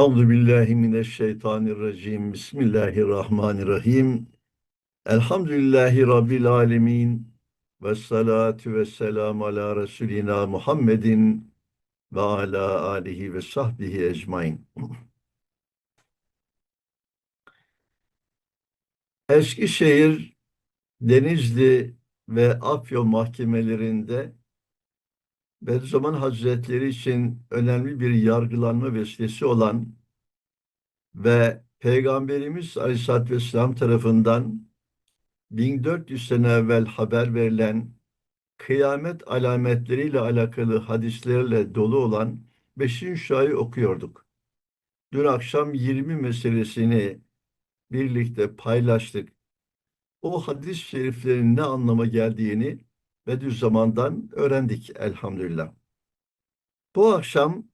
Euzu billahi mineşşeytanirracim. Bismillahirrahmanirrahim. Elhamdülillahi rabbil alamin. Ves salatu vesselam ala Resulina Muhammedin ve ala alihi ve sahbihi ecmain. Eskişehir, Denizli ve Afyon mahkemelerinde Bediüzzaman Hazretleri için önemli bir yargılanma vesilesi olan ve Peygamberimiz Aleyhisselatü Vesselam tarafından 1400 sene evvel haber verilen kıyamet alametleriyle alakalı hadislerle dolu olan 5. şahı okuyorduk. Dün akşam 20 meselesini birlikte paylaştık. O hadis-i şeriflerin ne anlama geldiğini Bediüzzaman'dan öğrendik elhamdülillah. Bu akşam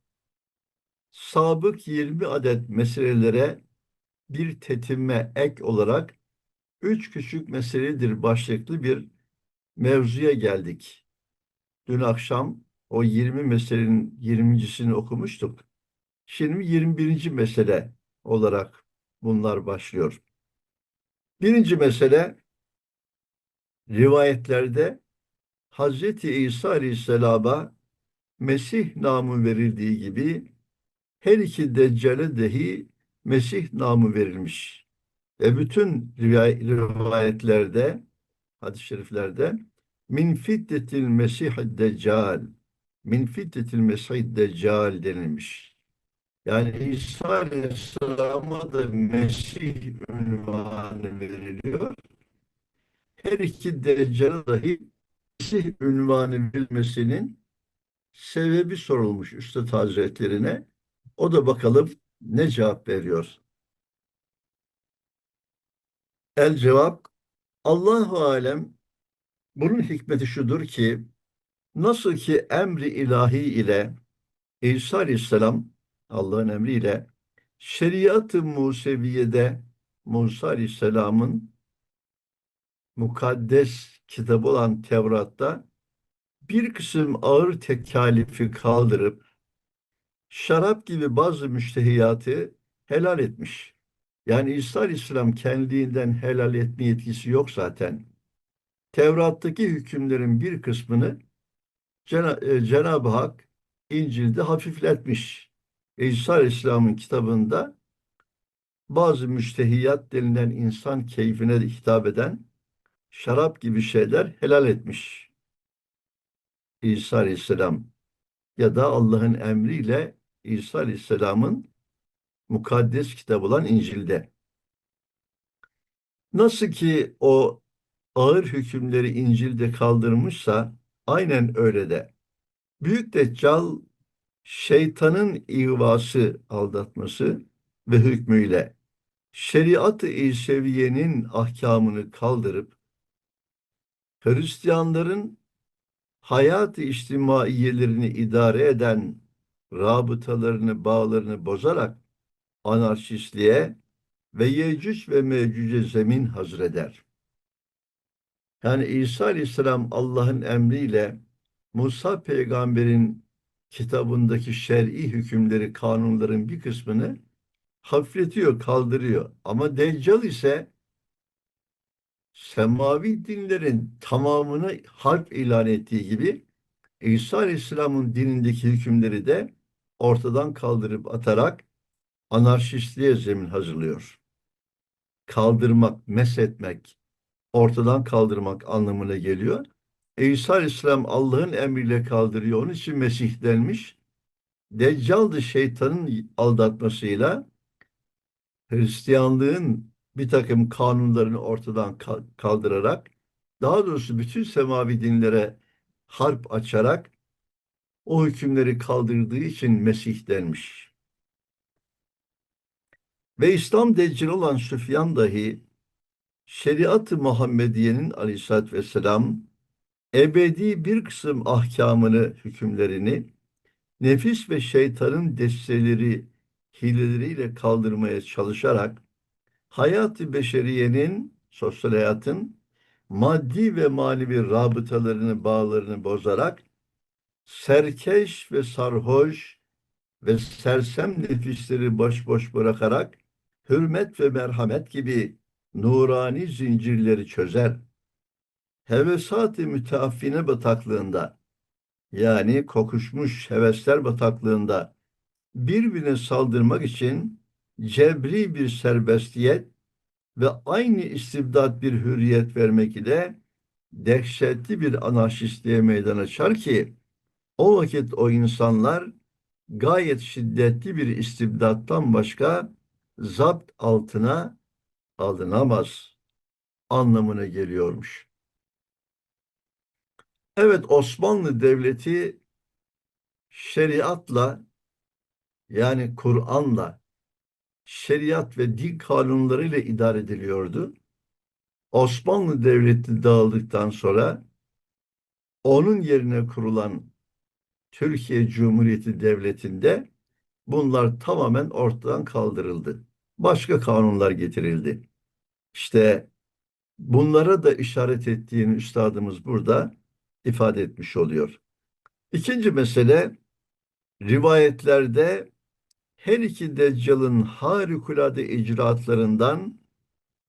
sabık 20 adet meselelere bir tetinme ek olarak üç küçük meseledir başlıklı bir mevzuya geldik. Dün akşam o 20 meselenin 20.sini okumuştuk. Şimdi 21. mesele olarak bunlar başlıyor. Birinci mesele rivayetlerde Hazreti İsa Aleyhisselam'a Mesih namı verildiği gibi her iki deccale dahi Mesih namı verilmiş. Ve bütün rivayetlerde, hadis-i şeriflerde min fitnetil mesih deccal min fitnetil mesih deccal denilmiş. Yani İsa Aleyhisselam'a da Mesih ünvanı veriliyor. Her iki deccale dahi Mesih ünvanı verilmesinin sebebi sorulmuş Üstad Hazretlerine. O da bakalım ne cevap veriyor. El cevap Allahu alem bunun hikmeti şudur ki nasıl ki emri ilahi ile İsa Aleyhisselam Allah'ın emriyle şeriat-ı Museviye'de Musa Aleyhisselam'ın mukaddes kitabı olan Tevrat'ta bir kısım ağır tekalifi kaldırıp şarap gibi bazı müştehiyatı helal etmiş. Yani İsa Aleyhisselam kendiliğinden helal etme yetkisi yok zaten. Tevrat'taki hükümlerin bir kısmını e, Cenab-ı Hak İncil'de hafifletmiş. İsa Aleyhisselam'ın kitabında bazı müştehiyat denilen insan keyfine hitap eden şarap gibi şeyler helal etmiş. İsa Aleyhisselam ya da Allah'ın emriyle İsa Aleyhisselam'ın mukaddes kitabı olan İncil'de. Nasıl ki o ağır hükümleri İncil'de kaldırmışsa aynen öyle de. Büyük Deccal şeytanın ihvası aldatması ve hükmüyle şeriat-ı İseviye'nin ahkamını kaldırıp Hristiyanların hayat-ı içtimaiyelerini idare eden rabıtalarını, bağlarını bozarak anarşistliğe ve Yecüc ve Mecüc'e zemin hazır eder. Yani İsa Aleyhisselam Allah'ın emriyle Musa peygamberin kitabındaki şer'i hükümleri, kanunların bir kısmını hafifletiyor, kaldırıyor. Ama Deccal ise semavi dinlerin tamamını harp ilan ettiği gibi İsa Aleyhisselam'ın dinindeki hükümleri de ortadan kaldırıp atarak anarşistliğe zemin hazırlıyor. Kaldırmak, meshetmek, ortadan kaldırmak anlamına geliyor. İsa Aleyhisselam Allah'ın emriyle kaldırıyor. Onun için Mesih denmiş. Deccal da şeytanın aldatmasıyla Hristiyanlığın bir takım kanunlarını ortadan kaldırarak daha doğrusu bütün semavi dinlere harp açarak o hükümleri kaldırdığı için Mesih denmiş. Ve İslam deccil olan Süfyan dahi şeriat-ı Muhammediye'nin aleyhissalatü vesselam ebedi bir kısım ahkamını, hükümlerini nefis ve şeytanın desteleri, hileleriyle kaldırmaya çalışarak hayat-ı beşeriyenin, sosyal hayatın maddi ve manevi rabıtalarını, bağlarını bozarak serkeş ve sarhoş ve sersem nefisleri boş boş bırakarak hürmet ve merhamet gibi nurani zincirleri çözer. Hevesat-ı müteaffine bataklığında yani kokuşmuş hevesler bataklığında birbirine saldırmak için cebri bir serbestiyet ve aynı istibdat bir hürriyet vermek ile dehşetli bir anarşistliğe meydan açar ki o vakit o insanlar gayet şiddetli bir istibdattan başka zapt altına alınamaz anlamına geliyormuş. Evet Osmanlı Devleti şeriatla yani Kur'an'la şeriat ve din kanunlarıyla idare ediliyordu. Osmanlı Devleti dağıldıktan sonra onun yerine kurulan Türkiye Cumhuriyeti Devleti'nde bunlar tamamen ortadan kaldırıldı. Başka kanunlar getirildi. İşte bunlara da işaret ettiğini üstadımız burada ifade etmiş oluyor. İkinci mesele rivayetlerde her iki deccalın harikulade icraatlarından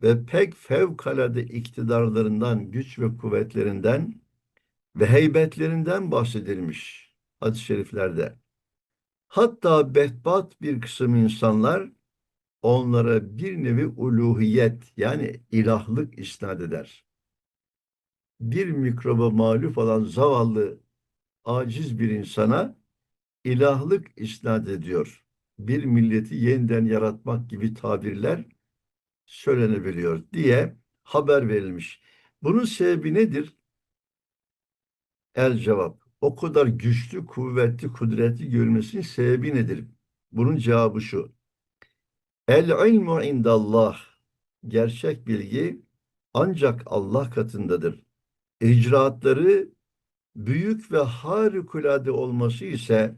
ve pek fevkalade iktidarlarından, güç ve kuvvetlerinden ve heybetlerinden bahsedilmiş hadis-i şeriflerde. Hatta behbat bir kısım insanlar onlara bir nevi uluhiyet yani ilahlık isnat eder. Bir mikroba mağlup olan zavallı, aciz bir insana ilahlık isnat ediyor. Bir milleti yeniden yaratmak gibi tabirler söylenebiliyor diye haber verilmiş. Bunun sebebi nedir? El cevap. O kadar güçlü, kuvvetli, kudretli görmesinin sebebi nedir? Bunun cevabı şu. El ilmu indallah. Gerçek bilgi ancak Allah katındadır. İcraatları büyük ve harikulade olması ise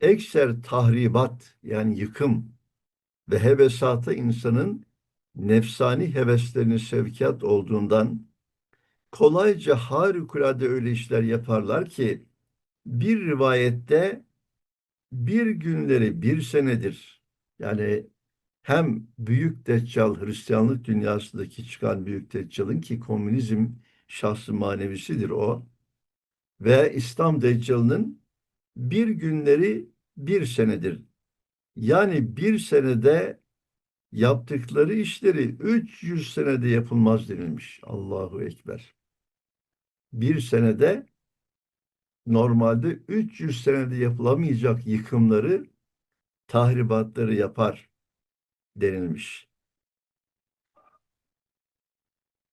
ekser tahribat yani yıkım ve hevesata insanın nefsani heveslerini sevkiyat olduğundan kolayca harikulade öyle işler yaparlar ki bir rivayette bir günleri bir senedir yani hem Büyük Deccal Hristiyanlık dünyasındaki çıkan Büyük Deccal'ın ki komünizm şahsı manevisidir o ve İslam Deccal'ının bir günleri bir senedir. Yani bir senede yaptıkları işleri 300 senede yapılmaz denilmiş. Allahu Ekber. Bir senede normalde 300 senede yapılamayacak yıkımları, tahribatları yapar denilmiş.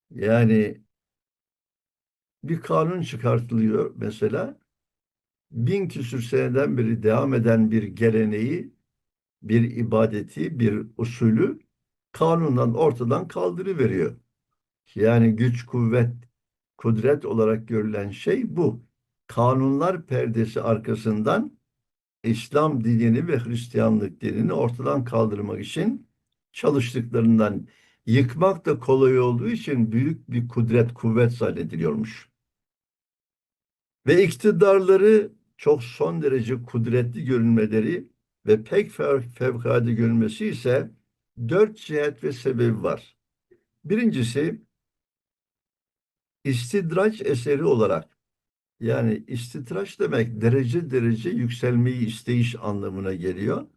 Yani bir kanun çıkartılıyor mesela bin küsür seneden beri devam eden bir geleneği, bir ibadeti, bir usulü kanundan ortadan kaldırıveriyor. Yani güç, kuvvet, kudret olarak görülen şey bu. Kanunlar perdesi arkasından İslam dinini ve Hristiyanlık dinini ortadan kaldırmak için çalıştıklarından yıkmak da kolay olduğu için büyük bir kudret, kuvvet zannediliyormuş. Ve iktidarları çok son derece kudretli görünmeleri ve pek fevkalade görünmesi ise dört cihet ve sebebi var. Birincisi istidraç eseri olarak yani istidraç demek derece derece yükselmeyi isteyiş anlamına geliyor.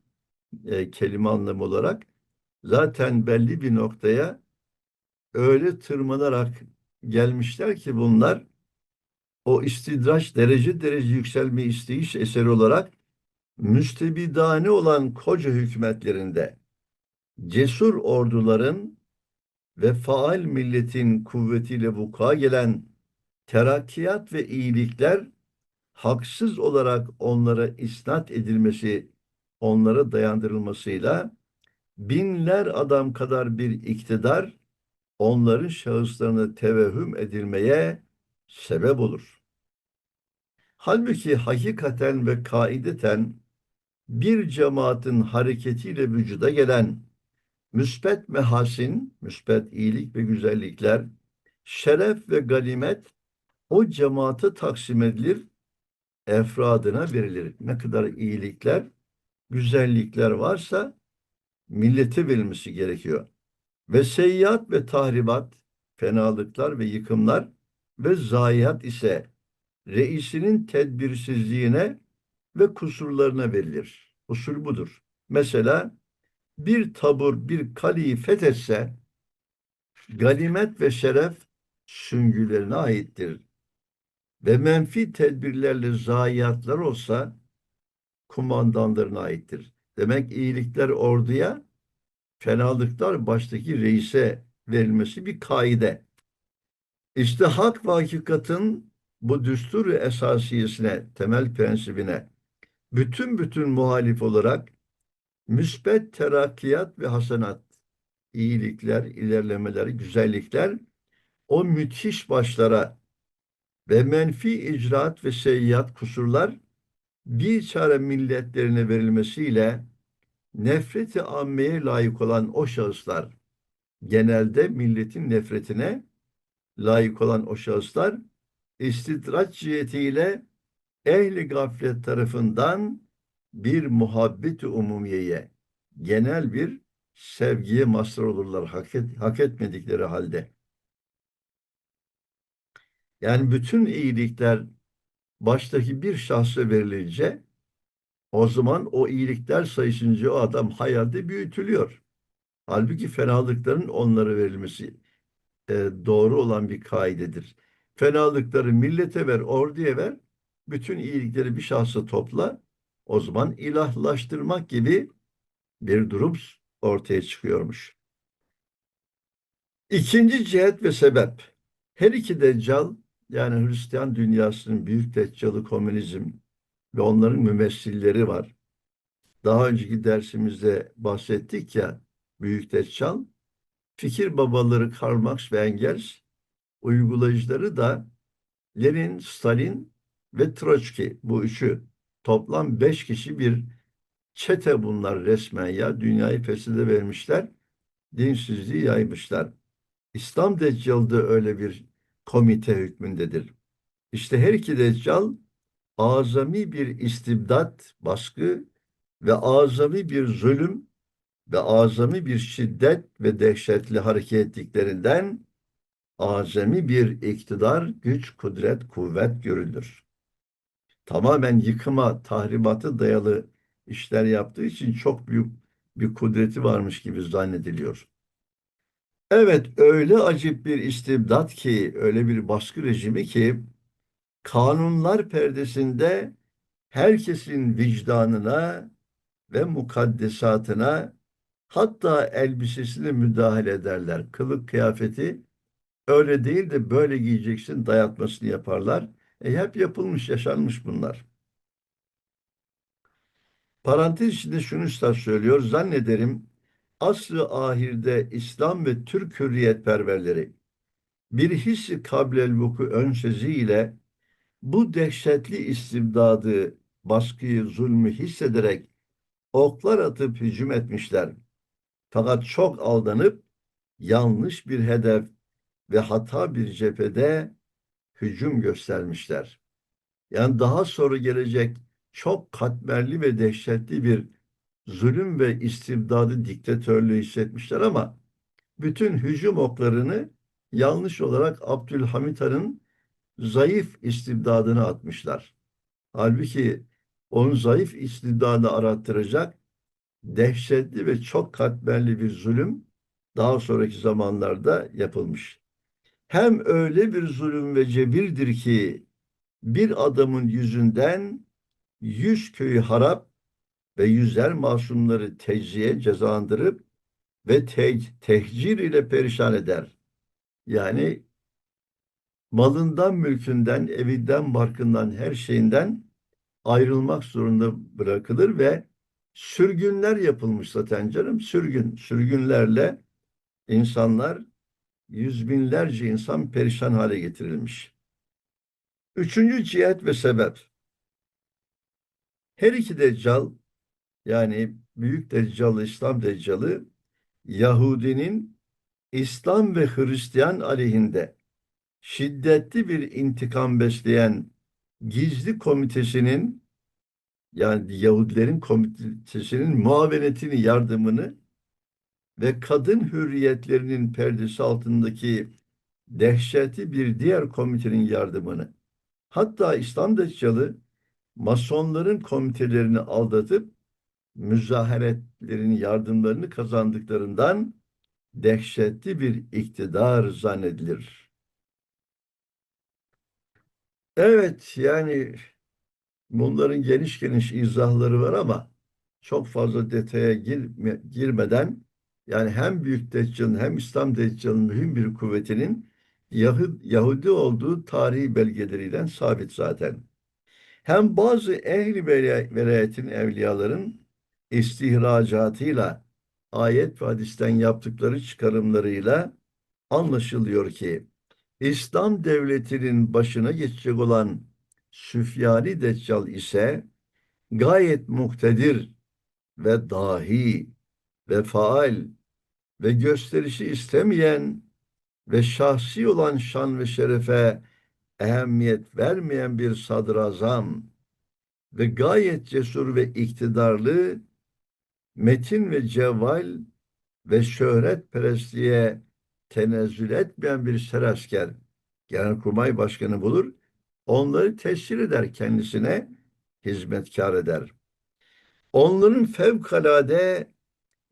E, kelime anlamı olarak. Zaten belli bir noktaya öyle tırmanarak gelmişler ki bunlar o istidraç derece derece yükselme isteyiş eseri olarak müstebidane olan koca hükümetlerinde cesur orduların ve faal milletin kuvvetiyle vuku'a gelen terakkiyat ve iyilikler haksız olarak onlara isnat edilmesi, onlara dayandırılmasıyla binler adam kadar bir iktidar onların şahıslarına tevehüm edilmeye sebep olur. Halbuki hakikaten ve kaideten bir cemaatin hareketiyle vücuda gelen müspet mehasin, müspet iyilik ve güzellikler, şeref ve ganimet o cemaate taksim edilir, efradına verilir. Ne kadar iyilikler, güzellikler varsa millete verilmesi gerekiyor. Ve seyyiat ve tahribat, fenalıklar ve yıkımlar ve zayiat ise reisinin tedbirsizliğine ve kusurlarına verilir. Usul budur. Mesela bir tabur bir kaleyi fethetse ganimet ve şeref süngülerine aittir. Ve menfi tedbirlerle zayiatlar olsa kumandanlarına aittir. Demek iyilikler orduya, fenalıklar baştaki reise verilmesi bir kaide. İşte hak ve hakikatin bu düsturu esasiyesine, temel prensibine bütün bütün muhalif olarak müsbet terakkiyat ve hasenat, iyilikler, ilerlemeler, güzellikler o müthiş başlara ve menfi icraat ve seyyat kusurlar bir çare milletlerine verilmesiyle nefreti ammeye layık olan o şahıslar genelde milletin nefretine layık olan o şahıslar istidraç cihetiyle ehli gaflet tarafından bir muhabbet umumiyeye genel bir sevgiye mazhar olurlar hak, et, hak etmedikleri halde. Yani bütün iyilikler baştaki bir şahsa verilince o zaman o iyilikler sayısınca o adam hayalde büyütülüyor. Halbuki fenalıkların onlara verilmesi e, doğru olan bir kaidedir. Fenalıkları millete ver, orduya ver, bütün iyilikleri bir şahsa topla, o zaman ilahlaştırmak gibi bir durum ortaya çıkıyormuş. İkinci cihet ve sebep. Her iki deccal yani Hristiyan dünyasının büyük deccalı komünizm ve onların mümessilleri var. Daha önceki dersimizde bahsettik ya büyük deccal fikir babaları Karl Marx ve Engels uygulayıcıları da Lenin, Stalin ve Troçki bu üçü toplam beş kişi bir çete bunlar resmen ya dünyayı feside vermişler dinsizliği yaymışlar. İslam Deccal'da öyle bir komite hükmündedir. İşte her iki Deccal azami bir istibdat, baskı ve azami bir zulüm ve azami bir şiddet ve dehşetli hareket ettiklerinden azami bir iktidar, güç, kudret, kuvvet görülür. Tamamen yıkıma, tahribatı dayalı işler yaptığı için çok büyük bir kudreti varmış gibi zannediliyor. Evet, öyle acip bir istibdat ki, öyle bir baskı rejimi ki, kanunlar perdesinde herkesin vicdanına ve mukaddesatına hatta elbisesine müdahale ederler. Kılık kıyafeti öyle değil de böyle giyeceksin dayatmasını yaparlar. E hep yapılmış, yaşanmış bunlar. Parantez içinde şunu üstad söylüyor. Zannederim asr-ı ahirde İslam ve Türk hürriyetperverleri bir hissi kablel vuku ön bu dehşetli istibdadı, baskıyı, zulmü hissederek oklar atıp hücum etmişler. Fakat çok aldanıp yanlış bir hedef ve hata bir cephede hücum göstermişler. Yani daha sonra gelecek çok katmerli ve dehşetli bir zulüm ve istibdadı diktatörlüğü hissetmişler ama bütün hücum oklarını yanlış olarak Abdülhamit Han'ın zayıf istibdadını atmışlar. Halbuki onun zayıf istibdadı arattıracak dehşetli ve çok katmerli bir zulüm daha sonraki zamanlarda yapılmış. Hem öyle bir zulüm ve cebirdir ki bir adamın yüzünden yüz köyü harap ve yüzer masumları tecziye cezalandırıp ve te tehcir ile perişan eder. Yani malından, mülkünden, evinden, barkından, her şeyinden ayrılmak zorunda bırakılır ve sürgünler yapılmış zaten canım. Sürgün, sürgünlerle insanlar yüz binlerce insan perişan hale getirilmiş. Üçüncü cihet ve sebep. Her iki deccal yani büyük deccal İslam deccalı Yahudinin İslam ve Hristiyan aleyhinde şiddetli bir intikam besleyen gizli komitesinin yani Yahudilerin komitesinin muavenetini, yardımını ve kadın hürriyetlerinin perdesi altındaki dehşeti bir diğer komitenin yardımını, hatta İslam Deccalı masonların komitelerini aldatıp müzaheretlerin yardımlarını kazandıklarından dehşetli bir iktidar zannedilir. Evet yani bunların geniş geniş izahları var ama çok fazla detaya girme, girmeden yani hem Büyük Deccal'ın hem İslam Deccal'ın mühim bir kuvvetinin Yahudi, olduğu tarihi belgeleriyle sabit zaten. Hem bazı ehli velayetin evliyaların istihracatıyla ayet ve hadisten yaptıkları çıkarımlarıyla anlaşılıyor ki İslam devletinin başına geçecek olan Süfyani Deccal ise gayet muktedir ve dahi ve faal ve gösterişi istemeyen ve şahsi olan şan ve şerefe ehemmiyet vermeyen bir sadrazam ve gayet cesur ve iktidarlı metin ve cevval ve şöhret perestliğe tenezzül etmeyen bir serasker genelkurmay başkanı bulur, onları teşhir eder kendisine, hizmetkar eder. Onların fevkalade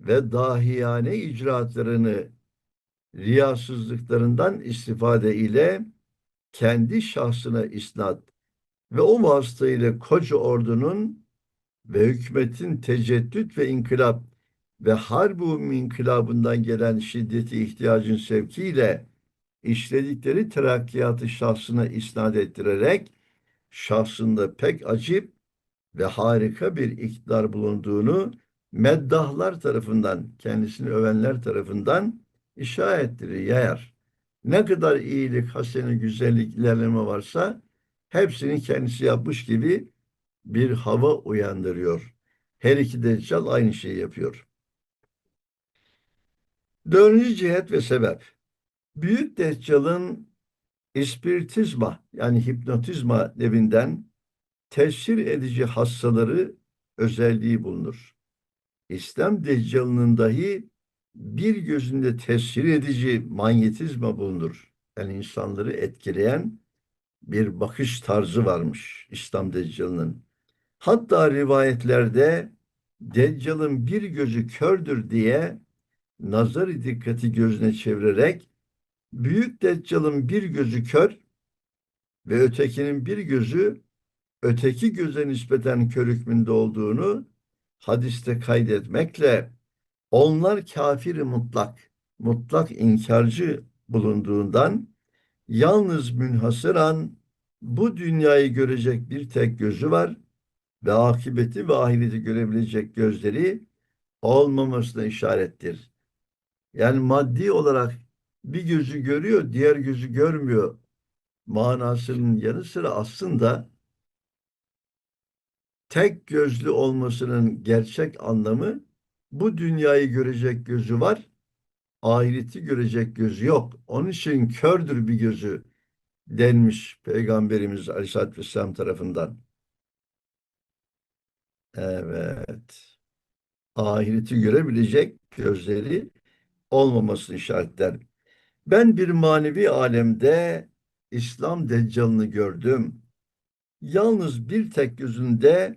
ve dahiyane icraatlarını riyasızlıklarından istifade ile kendi şahsına isnat ve o vasıtayla koca ordunun ve hükümetin teceddüt ve inkılap ve harbu inkılabından gelen şiddeti ihtiyacın sevkiyle işledikleri terakkiyatı şahsına isnat ettirerek şahsında pek acip ve harika bir iktidar bulunduğunu meddahlar tarafından, kendisini övenler tarafından işaret ettirir, yayar. Ne kadar iyilik, hasene, güzellik, ilerleme varsa hepsini kendisi yapmış gibi bir hava uyandırıyor. Her iki deccal aynı şeyi yapıyor. Dördüncü cihet ve sebep. Büyük deccalın ispiritizma yani hipnotizma devinden tesir edici hastaları özelliği bulunur. İslam deccalının dahi bir gözünde tesir edici manyetizma bulunur. Yani insanları etkileyen bir bakış tarzı varmış İslam deccalının. Hatta rivayetlerde Deccal'ın bir gözü kördür diye nazar dikkati gözüne çevirerek büyük Deccal'ın bir gözü kör ve ötekinin bir gözü öteki göze nispeten kör hükmünde olduğunu hadiste kaydetmekle onlar kafiri mutlak, mutlak inkarcı bulunduğundan yalnız münhasıran bu dünyayı görecek bir tek gözü var ve akibeti ve ahireti görebilecek gözleri olmamasına işarettir. Yani maddi olarak bir gözü görüyor, diğer gözü görmüyor manasının yanı sıra aslında tek gözlü olmasının gerçek anlamı bu dünyayı görecek gözü var, ahireti görecek gözü yok. Onun için kördür bir gözü denmiş Peygamberimiz Aleyhisselatü Vesselam tarafından. Evet. Ahireti görebilecek gözleri olmamasını işaretler. Ben bir manevi alemde İslam deccalını gördüm. Yalnız bir tek gözünde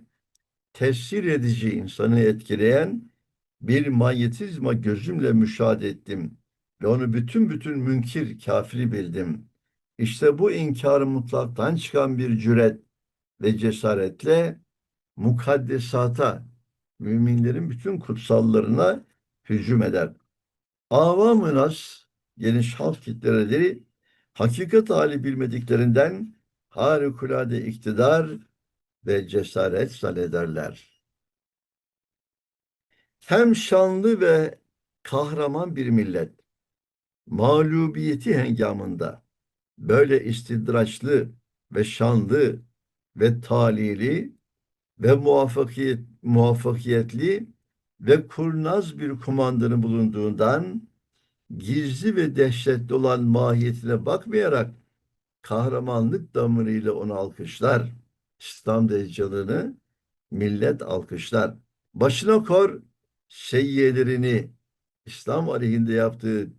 tesir edici insanı etkileyen bir manyetizma gözümle müşahede ettim ve onu bütün bütün münkir kafiri bildim. İşte bu inkarı mutlaktan çıkan bir cüret ve cesaretle mukaddesata, müminlerin bütün kutsallarına hücum eder. Avam-ı nas, geniş halk kitleleri hakikat hali bilmediklerinden harikulade iktidar ve cesaret zannederler. Hem şanlı ve kahraman bir millet, mağlubiyeti hengamında böyle istidraçlı ve şanlı ve talili ve muvaffakiyet, muvaffakiyetli ve kurnaz bir kumandanı bulunduğundan gizli ve dehşetli olan mahiyetine bakmayarak kahramanlık damarıyla onu alkışlar. İslam Deccal'ını millet alkışlar. Başına kor seyyelerini İslam aleyhinde yaptığı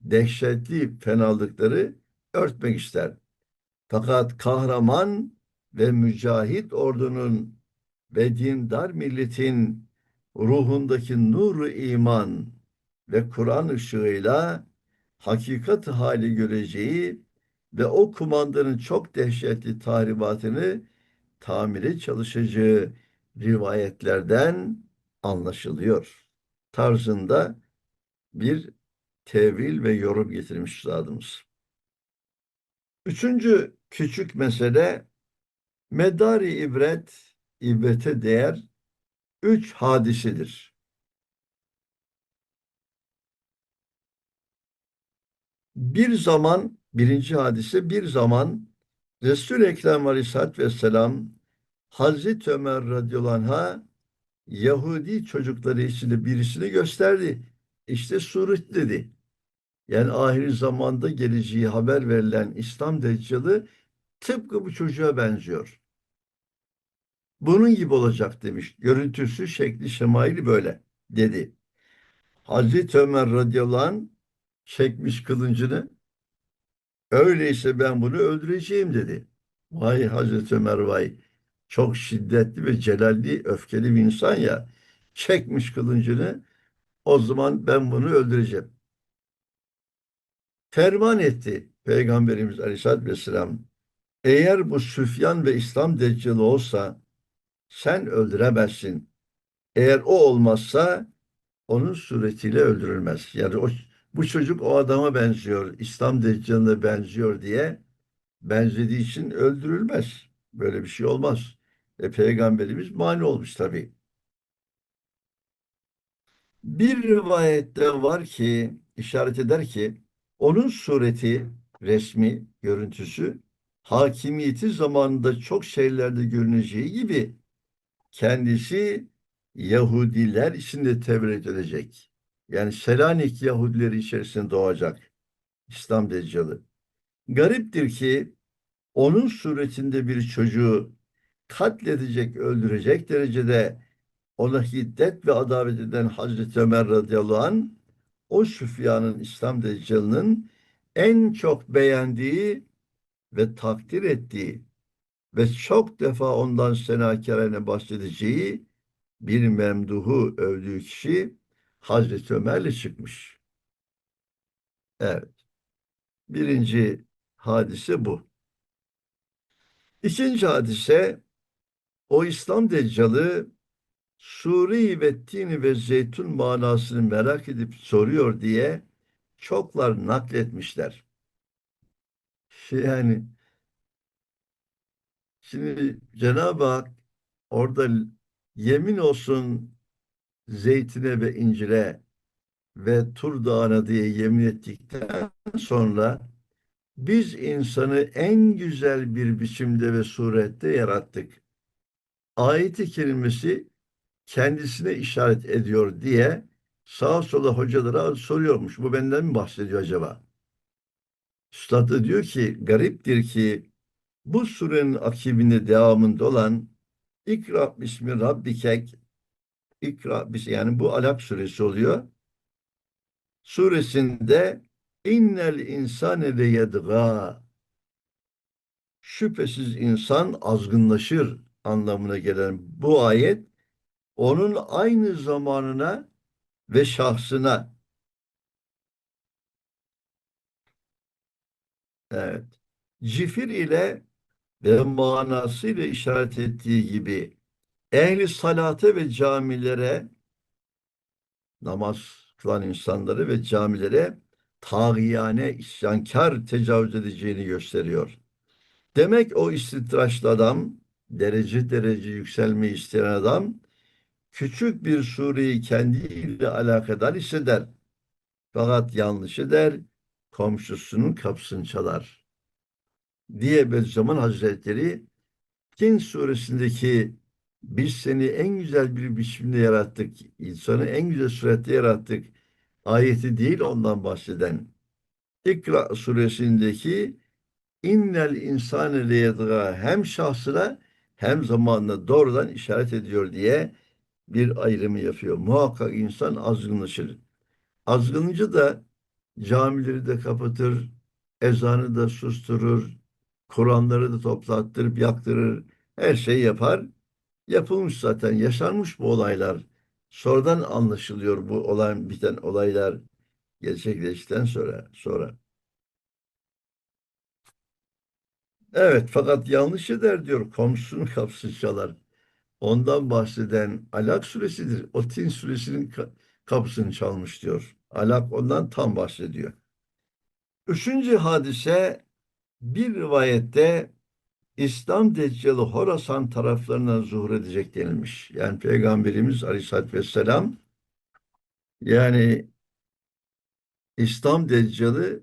dehşetli fenalıkları örtmek ister. Fakat kahraman ve mücahit ordunun ve dindar milletin ruhundaki nuru iman ve Kur'an ışığıyla hakikat hali göreceği ve o kumandanın çok dehşetli tahribatını tamire çalışacağı rivayetlerden anlaşılıyor. Tarzında bir tevil ve yorum getirmiş üstadımız. Üçüncü küçük mesele medari ibret, ibrete değer üç hadisedir. Bir zaman, birinci hadise bir zaman Resul-i Ekrem Aleyhisselatü Vesselam Hazreti Ömer radıyallahu anh'a Yahudi çocukları içinde birisini gösterdi. İşte Suret dedi. Yani ahir zamanda geleceği haber verilen İslam Deccalı tıpkı bu çocuğa benziyor. Bunun gibi olacak demiş. Görüntüsü, şekli, şemaili böyle dedi. Hazreti Ömer radıyallahu anh çekmiş kılıncını. Öyleyse ben bunu öldüreceğim dedi. Vay Hazreti Ömer vay. Çok şiddetli ve celalli, öfkeli bir insan ya. Çekmiş kılıncını. O zaman ben bunu öldüreceğim. Ferman etti Peygamberimiz Aleyhisselatü Vesselam. Eğer bu Süfyan ve İslam Deccalı olsa sen öldüremezsin. Eğer o olmazsa onun suretiyle öldürülmez. Yani o, bu çocuk o adama benziyor, İslam Deccal'ına benziyor diye benzediği için öldürülmez. Böyle bir şey olmaz. E, Peygamberimiz mani olmuş tabii. Bir rivayette var ki, işaret eder ki, onun sureti, resmi, görüntüsü, hakimiyeti zamanında çok şeylerde görüneceği gibi kendisi Yahudiler içinde tevret edecek. Yani Selanik Yahudileri içerisinde doğacak İslam Deccalı. Gariptir ki onun suretinde bir çocuğu katledecek, öldürecek derecede ona hiddet ve adavet eden Hazreti Ömer radıyallahu anh o Süfyan'ın İslam Deccal'ının en çok beğendiği ve takdir ettiği ve çok defa ondan senakarene bahsedeceği bir memduhu övdüğü kişi Hazreti Ömer'le çıkmış. Evet. Birinci hadise bu. İkinci hadise o İslam Deccalı Suri ve Tini ve Zeytun manasını merak edip soruyor diye çoklar nakletmişler. Yani şimdi Cenab-ı Hak orada yemin olsun zeytine ve incire ve tur dağına diye yemin ettikten sonra biz insanı en güzel bir biçimde ve surette yarattık. Ayet-i kerimesi kendisine işaret ediyor diye sağa sola hocalara soruyormuş. Bu benden mi bahsediyor acaba? Üstad da diyor ki gariptir ki bu surenin akibinde devamında olan İkra bismi rabbikek İkra yani bu Alak suresi oluyor. Suresinde innel insane de yedgâ. Şüphesiz insan azgınlaşır anlamına gelen bu ayet onun aynı zamanına ve şahsına. Evet. Cifir ile ve manasıyla işaret ettiği gibi ehli salate ve camilere namaz kılan insanları ve camilere tağiyane, isyankar tecavüz edeceğini gösteriyor. Demek o istitraşlı adam, derece derece yükselmeyi isteyen adam, küçük bir sureyi kendiyle alakadar hisseder. Fakat yanlış eder, komşusunun kapısını çalar. Diye Bediüzzaman Hazretleri Tin suresindeki biz seni en güzel bir biçimde yarattık, insanı en güzel surette yarattık ayeti değil ondan bahseden İkra suresindeki innel insane leyedgâ hem şahsına hem zamanla doğrudan işaret ediyor diye bir ayrımı yapıyor. Muhakkak insan azgınlaşır. Azgınlıcı da camileri de kapatır, ezanı da susturur, Kur'anları da toplattırıp yaktırır, her şeyi yapar. Yapılmış zaten, yaşanmış bu olaylar. Sonradan anlaşılıyor bu olan biten olaylar gerçekleştikten sonra sonra. Evet fakat yanlış eder diyor komşunun kapısını çalar. Ondan bahseden Alak suresidir. O Tin suresinin ka- kapısını çalmış diyor. Alak ondan tam bahsediyor. Üçüncü hadise bir rivayette İslam Deccalı Horasan taraflarına zuhur edecek denilmiş. Yani Peygamberimiz Aleyhisselatü Vesselam yani İslam Deccalı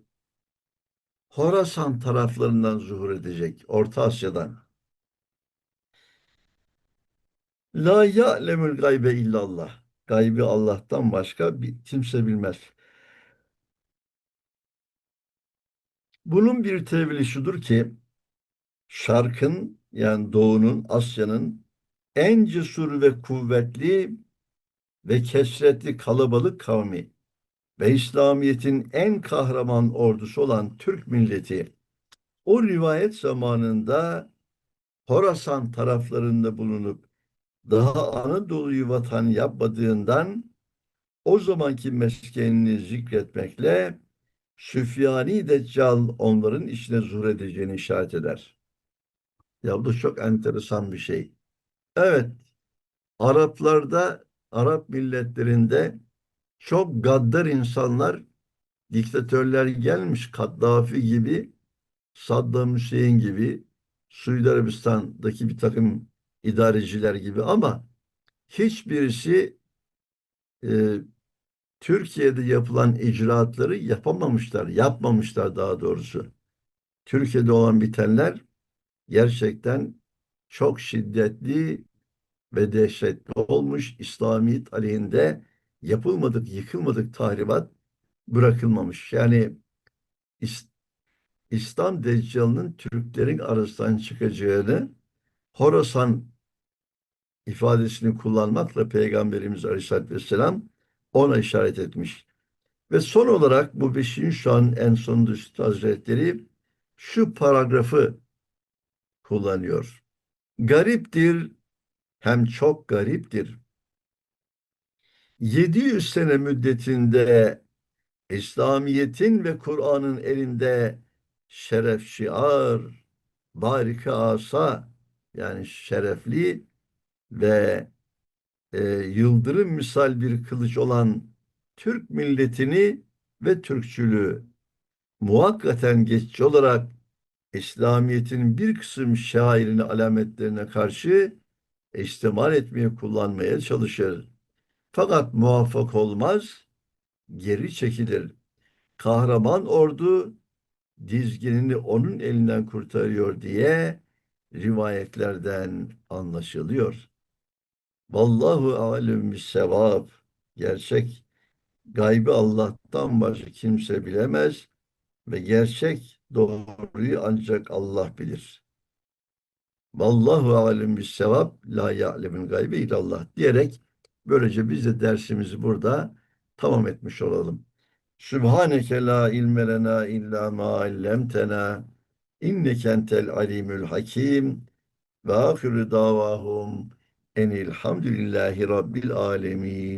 Horasan taraflarından zuhur edecek. Orta Asya'dan. La ya'lemül gaybe illallah. Gaybi Allah'tan başka bir kimse bilmez. Bunun bir tevili şudur ki Şarkın yani Doğu'nun, Asya'nın en cesur ve kuvvetli ve kesretli kalabalık kavmi ve İslamiyet'in en kahraman ordusu olan Türk milleti o rivayet zamanında Horasan taraflarında bulunup daha Anadolu'yu vatan yapmadığından o zamanki meskenini zikretmekle Süfyani Deccal onların içine zuhur edeceğini işaret eder. Ya bu çok enteresan bir şey. Evet, Araplarda, Arap milletlerinde çok gaddar insanlar, diktatörler gelmiş, Kaddafi gibi, Saddam Hüseyin gibi, Suudi Arabistan'daki bir takım idareciler gibi ama hiçbirisi e, Türkiye'de yapılan icraatları yapamamışlar, yapmamışlar daha doğrusu. Türkiye'de olan bitenler gerçekten çok şiddetli ve dehşetli olmuş. İslamiyet aleyhinde yapılmadık, yıkılmadık tahribat bırakılmamış. Yani İs- İslam Deccal'ının Türklerin arasından çıkacağını Horasan ifadesini kullanmakla Peygamberimiz Aleyhisselatü Vesselam ona işaret etmiş. Ve son olarak bu beşinci şu an en Üstad Hazretleri şu paragrafı kullanıyor. Gariptir hem çok gariptir. 700 sene müddetinde İslamiyet'in ve Kur'an'ın elinde şeref şiar, barika asa yani şerefli ve e, yıldırım misal bir kılıç olan Türk milletini ve Türkçülüğü muhakkaten geçici olarak İslamiyet'in bir kısım şairini alametlerine karşı istimal etmeye kullanmaya çalışır. Fakat muvaffak olmaz, geri çekilir. Kahraman ordu dizginini onun elinden kurtarıyor diye rivayetlerden anlaşılıyor. Vallahu alem sevap. Gerçek gaybi Allah'tan başka kimse bilemez ve gerçek doğruyu ancak Allah bilir. Vallahu alem bis sevap la ya'lemin gaybi illallah diyerek böylece biz de dersimizi burada tamam etmiş olalım. Sübhaneke la ilme lena illa ma allamtena inneke entel alimul hakim ve ahiru davahum enilhamdülillahi rabbil alemin.